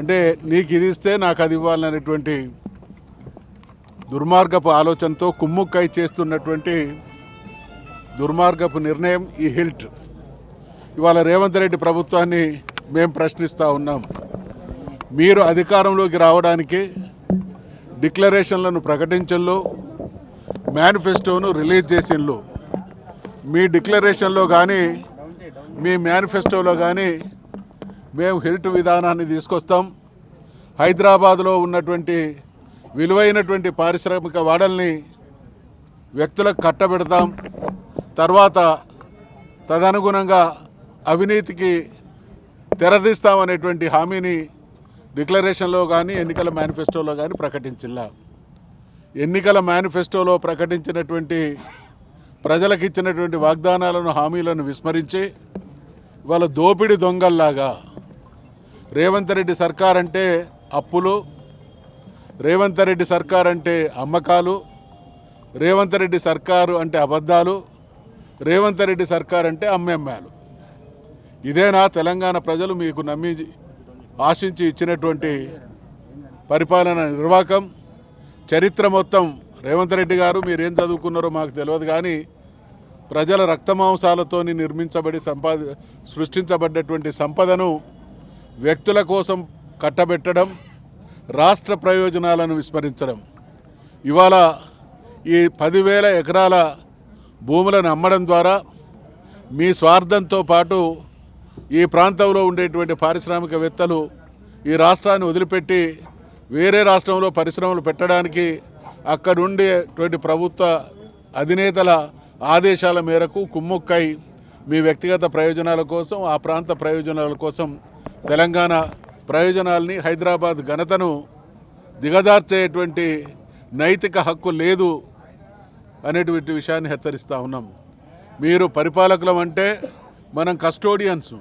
అంటే నీకు ఇది ఇస్తే నాకు అది ఇవ్వాలనేటువంటి దుర్మార్గపు ఆలోచనతో కుమ్ముక్కై చేస్తున్నటువంటి దుర్మార్గపు నిర్ణయం ఈ హిల్ట్. ఇవాళ రేవంత్ రెడ్డి ప్రభుత్వాన్ని మేము ప్రశ్నిస్తూ ఉన్నాం. మీరు అధికారంలోకి రావడానికి డిక్లరేషన్లను ప్రకటించడంలో మేనిఫెస్టోను రిలీజ్ చేసిన్లో మీ డిక్లరేషన్లో కానీ మీ మేనిఫెస్టోలో కానీ మేము హిల్ట్ విధానాన్ని తీసుకొస్తాం. హైదరాబాద్లో ఉన్నటువంటి విలువైనటువంటి పారిశ్రామిక వాడల్ని వ్యక్తులకు కట్టబెడతాం. తర్వాత తదనుగుణంగా అవినీతికి తెరదీస్తామనేటువంటి హామీని డిక్లరేషన్లో కానీ ఎన్నికల మేనిఫెస్టోలో కానీ ప్రకటించిల్లా ఎన్నికల మేనిఫెస్టోలో ప్రకటించినటువంటి ప్రజలకు ఇచ్చినటువంటి వాగ్దానాలను హామీలను విస్మరించి వాళ్ళ దోపిడి దొంగల్లాగా రేవంత్ రెడ్డి సర్కార్ అంటే అప్పులు రేవంత్ రెడ్డి సర్కార్ అంటే అమ్మకాలు రేవంత్ రెడ్డి సర్కారు అంటే అబద్ధాలు రేవంత్ రెడ్డి సర్కార్ అంటే అమ్మెమ్మాలు. ఇదేనా తెలంగాణ ప్రజలు మీకు నమ్మి ఆశించి ఇచ్చినటువంటి పరిపాలన నిర్వాహకం. చరిత్ర మొత్తం రేవంత్ రెడ్డి గారు మీరేం చదువుకున్నారో మాకు తెలియదు కానీ ప్రజల రక్తమాంసాలతోని నిర్మించబడి సంపాద సృష్టించబడ్డటువంటి సంపదను వ్యక్తుల కోసం కట్టబెట్టడం రాష్ట్ర ప్రయోజనాలను విస్మరించడం. ఇవాళ ఈ పదివేల ఎకరాల భూములను అమ్మడం ద్వారా మీ స్వార్థంతో పాటు ఈ ప్రాంతంలో ఉండేటువంటి పారిశ్రామికవేత్తలు ఈ రాష్ట్రాన్ని వదిలిపెట్టి వేరే రాష్ట్రంలో పరిశ్రమలు పెట్టడానికి అక్కడుండేటువంటి ప్రభుత్వ అధినేతల ఆదేశాల మేరకు కుమ్ముక్కై మీ వ్యక్తిగత ప్రయోజనాల కోసం ఆ ప్రాంత ప్రయోజనాల కోసం తెలంగాణ ప్రయోజనాల్ని హైదరాబాద్ ఘనతను దిగజార్చేటువంటి నైతిక హక్కు లేదు అనేటువంటి విషయాన్ని హెచ్చరిస్తూ ఉన్నాం. మీరు పరిపాలకులం అంటే మనం కస్టోడియన్స్.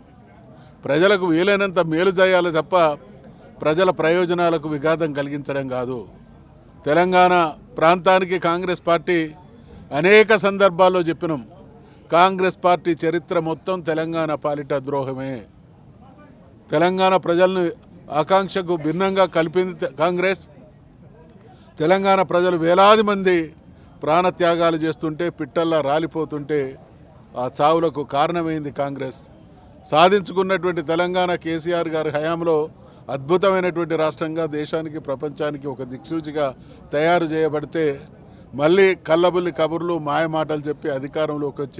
ప్రజలకు వీలైనంత మేలు చేయాలి తప్ప ప్రజల ప్రయోజనాలకు విఘాతం కలిగించడం కాదు. తెలంగాణ ప్రాంతానికి కాంగ్రెస్ పార్టీ అనేక సందర్భాల్లో చెప్పినాం. కాంగ్రెస్ పార్టీ చరిత్ర మొత్తం తెలంగాణ పాలిట ద్రోహమే. తెలంగాణ ప్రజలను ఆకాంక్షకు భిన్నంగా కలిపింది కాంగ్రెస్. తెలంగాణ ప్రజలు వేలాది మంది ప్రాణత్యాగాలు చేస్తుంటే పిట్టల్లా రాలిపోతుంటే ఆ చావులకు కారణమైంది కాంగ్రెస్. సాధించుకున్నటువంటి తెలంగాణ కేసీఆర్ గారి హయాంలో అద్భుతమైనటువంటి రాష్ట్రంగా దేశానికి ప్రపంచానికి ఒక దిక్సూచిగా తయారు చేయబడితే మళ్ళీ కల్లబుల్లి కబుర్లు మాయమాటలు చెప్పి అధికారంలోకి వచ్చి